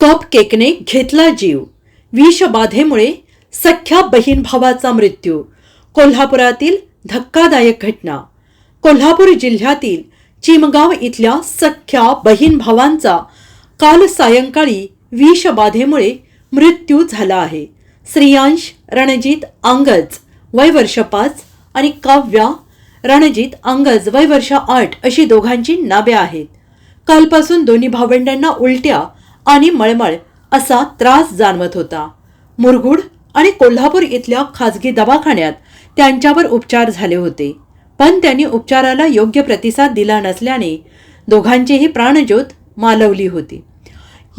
Cup केकने घेतला जीव. विषबाधेमुळे सख्या बहीण भावाचा मृत्यू. कोल्हापुरातील धक्कादायक घटना. कोल्हापूर जिल्ह्यातील चिमगाव इथल्या सख्या बहीण भावांचा काल सायंकाळी विषबाधेमुळे मृत्यू झाला आहे. श्रियांश रणजित अंगज वय वर्ष पाच आणि काव्या रणजित अंगज वय वर्ष आठ अशी दोघांची नावे आहेत. कालपासून दोन्ही भावंडांना उलट्या आणि मळमळ असा त्रास जाणवत होता. मुरगुड आणि कोल्हापूर इथल्या खाजगी दवाखान्यात त्यांच्यावर उपचार झाले होते. पण त्यांनी उपचाराला योग्य प्रतिसाद दिला नसल्याने दोघांचीही प्राणज्योत मालवली होती.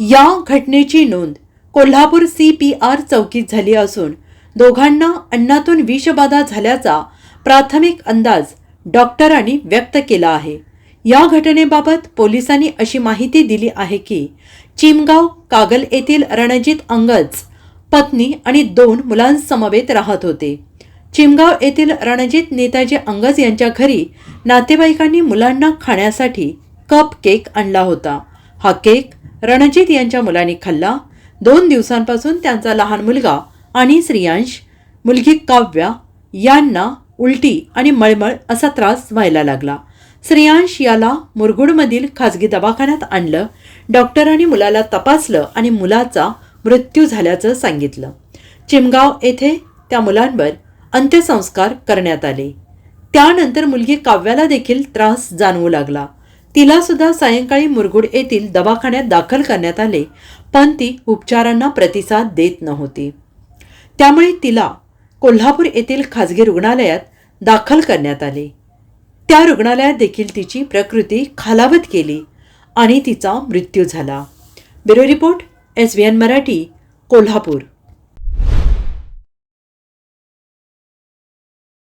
या घटनेची नोंद कोल्हापूर सी पी आर चौकीत झाली असून दोघांना अन्नातून विषबाधा झाल्याचा प्राथमिक अंदाज डॉक्टरांनी व्यक्त केला आहे. या घटनेबाबत पोलिसांनी अशी माहिती दिली आहे की चिमगाव कागल येथील रणजित अंगज पत्नी आणि दोन मुलांसमवेत राहत होते. चिमगाव येथील रणजित नेताजी अंगज यांच्या घरी नातेवाईकांनी मुलांना खाण्यासाठी कप केक आणला होता. हा केक रणजित यांच्या मुलांनी खाल्ला. दोन दिवसांपासून त्यांचा लहान मुलगा आणि श्रियांश मुलगी काव्या यांना उलटी आणि मळमळ असा त्रास व्हायला लागला. श्रेयांश याला मुरगुडमधील खाजगी दवाखान्यात आणलं. डॉक्टरांनी मुलाला तपासलं आणि मुलाचा मृत्यू झाल्याचं सांगितलं. चिमगाव येथे त्या मुलांवर अंत्यसंस्कार करण्यात आले. त्यानंतर मुलगी काव्याला देखील त्रास जाणवू लागला. तिला सुद्धा सायंकाळी मुरगुड येथील दवाखान्यात दाखल करण्यात आले पण ती उपचारांना प्रतिसाद देत नव्हती. त्यामुळे तिला कोल्हापूर येथील खाजगी रुग्णालयात दाखल करण्यात आले. त्या रुग्णालयात देखील तिची प्रकृती खालावत गेली आणि तिचा मृत्यू झाला. Bureau report S V N Marathi Kolhapur.